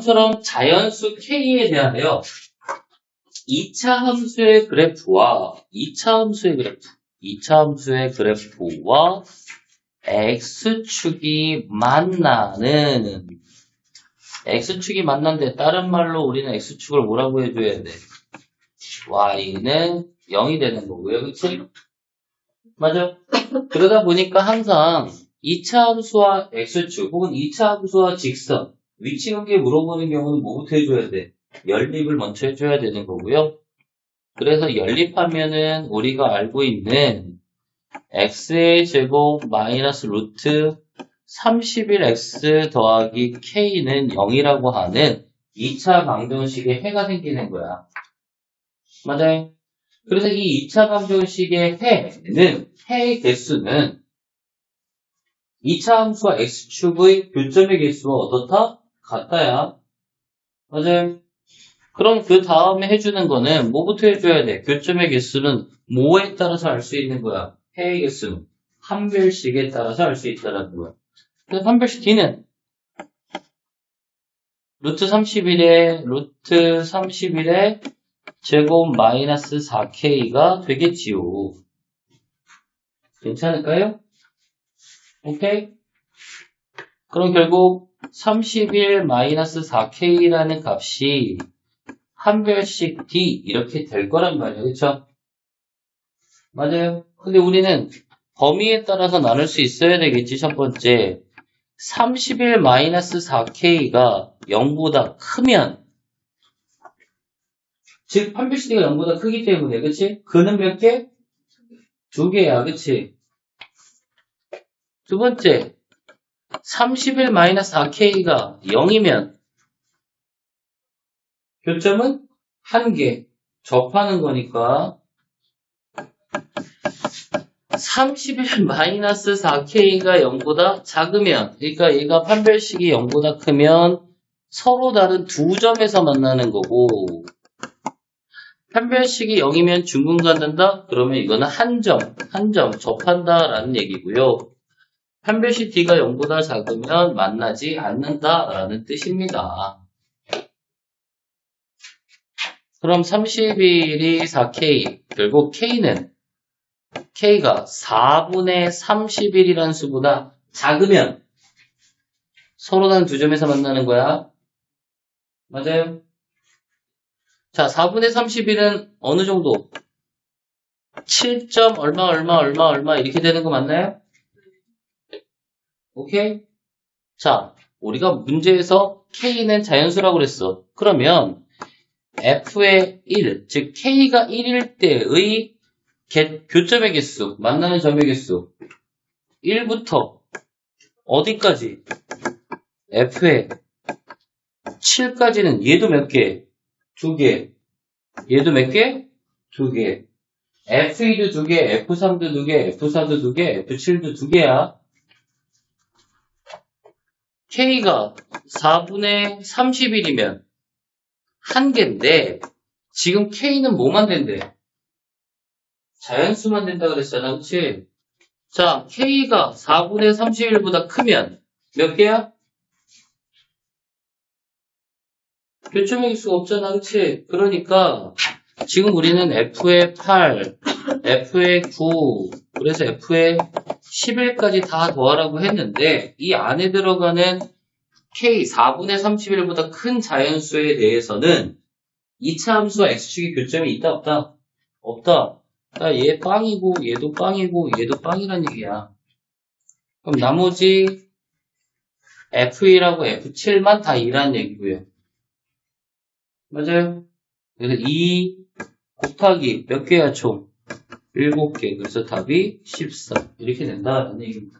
다음처럼 자연수 K에 대하여 2차 함수의 그래프와 2차 함수의 그래프, 2차 함수의 그래프와 X축이 만나는 X축이 만난데 다른 말로 우리는 X축을 뭐라고 해줘야 돼? Y는 0이 되는 거고요. 그치? 맞아? 그러다 보니까 항상 2차 함수와 X축 혹은 2차 함수와 직선 위치 관계 물어보는 경우는 뭐부터 해줘야 돼? 연립을 먼저 해줘야 되는 거고요. 그래서 연립하면은 우리가 알고 있는 x의 제곱 마이너스 루트 31x 더하기 k는 0이라고 하는 2차 방정식의 해가 생기는 거야. 맞아요? 그래서 이 2차 방정식의 해는, 해의 개수는 2차 함수와 x축의 교점의 개수와 어떻다? 같다야. 맞아요? 그럼 그 다음에 해주는 거는 뭐부터 해줘야 돼? 교점의 개수는 뭐에 따라서 알 수 있는 거야? 해의 개수는 한 별씩에 따라서 알 수 있다는 거야. 그래서 한 별씩 D는 루트 31에 루트 31에 제곱 마이너스 4K가 되겠지요. 괜찮을까요? 오케이? 그럼 결국 31 마이너스 4K라는 값이 한 별씩 D 이렇게 될 거란 말이에요. 그쵸? 맞아요. 근데 우리는 범위에 따라서 나눌 수 있어야 되겠지. 첫 번째 31 마이너스 4K가 0보다 크면 즉 판별시티가 0보다 크기 때문에 그치? 그는 몇 개? 두 개야. 그치? 두 번째 31 마이너스 4K가 0이면 교점은 한 개 접하는 거니까 31 마이너스 4K가 0보다 작으면 그러니까 얘가 판별식이 0보다 크면 서로 다른 두 점에서 만나는 거고 판별식이 0이면 중근 갖는다? 그러면 이거는 한 점, 한 점 접한다 라는 얘기고요. 판별식 D가 0보다 작으면 만나지 않는다 라는 뜻입니다. 그럼 31이 4K, 결국 K는 K가 4분의 31이라는 수보다 작으면 서로 다른 두 점에서 만나는 거야. 맞아요? 자, 4분의 31은 어느 정도? 7점 얼마 얼마 얼마 얼마 이렇게 되는 거 맞나요? 오케이? 자, 우리가 문제에서 K는 자연수라고 그랬어. 그러면 F의 1, 즉 K가 1일 때의 개, 교점의 개수, 만나는 점의 개수 1부터 어디까지? F의 7까지는 얘도 몇 개? 두 개. 얘도 몇 개? 두 개. F2도 두 개, F3도 두 개, F4도 두 개, F7도 두 개야. K가 4분의 31이면 한 개인데 지금 K는 뭐만 된대? 자연수만 된다 그랬잖아, 그치? 자, K가 4분의 31보다 크면 몇 개야? 교점의 개수가 없잖아, 그치? 그러니까 지금 우리는 F의 8, F의 9, 그래서 F의 11까지 다 더하라고 했는데 이 안에 들어가는 K 4분의 31보다 큰 자연수에 대해서는 2차 함수와 X축의 교점이 있다 없다? 없다. 얘 빵이고 얘도 빵이고 얘도 빵이란 얘기야. 그럼 나머지 F1하고 F7만 다 2란 얘기고요. 맞아요? 그래서 2 곱하기 몇 개야 총? 7개. 그래서 답이 14. 이렇게 된다는 얘기입니다.